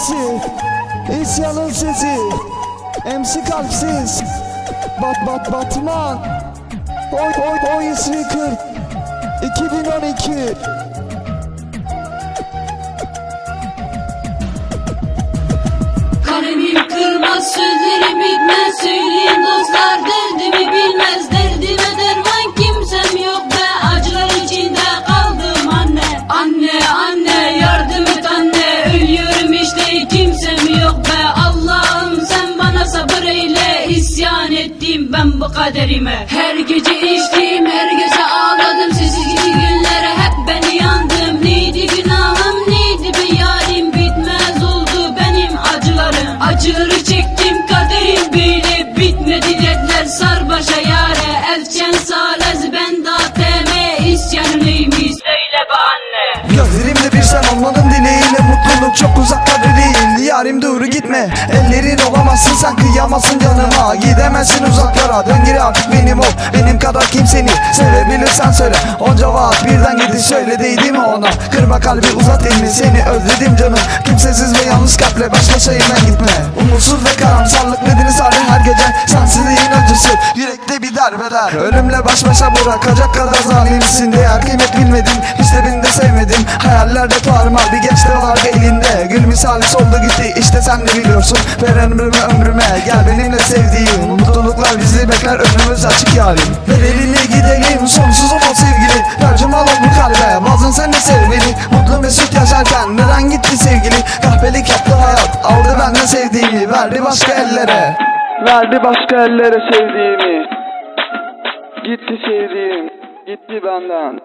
MC İsyanın sesi MC kalpsiz Bat bat Batman Oy oy oy ismi 40 2012 Ettim ben bu kaderime. Her gece içtim her gece ağladım. Sizi gibi günlere hep ben yandım Neydi günahım neydi be yarim? Bitmez oldu benim acılarım. Acıları çektim kaderim böyle. Bitmedi dertler sar başa yare. Elçen salez ben da teme İsyanı neymiş? Söyle be anne. Gözlerimde bir sen olmadın dileğiyle Mutluluk çok uzaklarda değil. Yarim doğru gitme. Ellerin olamazsın sen kıyamazsın canıma Gidemezsin uzaklara. Dön geri artık benim ol. Benim kadar kimseni sevebilirsen söyle. Onca vaat birden gitti söyle değdi mi ona. Kırma kalbi uzat elini seni özledim canım. Kimsesiz ve yalnız kalple başka ben gitme. Umutsuz ve karamsarlık nedeni sardı acısı yürekte bir derbeder Ölümle baş başa bırakacak kadar zalimsin. Değer kıymet bilmedim hiç de beni de sevmedim Hayallerde tarmal bir geçti vardı elinde. Gül misali soldu gitti işte sen de biliyorsun. Ver ömrüme ömrüme gel benimle sevdiğim. Mutluluklar bizi bekler önümüz açık yarim. Ver elini gidelim sonsuzum o sevgili. Tercüman ol bu kalbe bazen sen de sev beni Mutlu mesut yaşarken neden gitti sevgili? Kahpelik yaptı hayat aldı benden sevdiğimi Verdi başka ellere Verdi başka ellere sevdiğimi. Gitti sevdiğim Gitti benden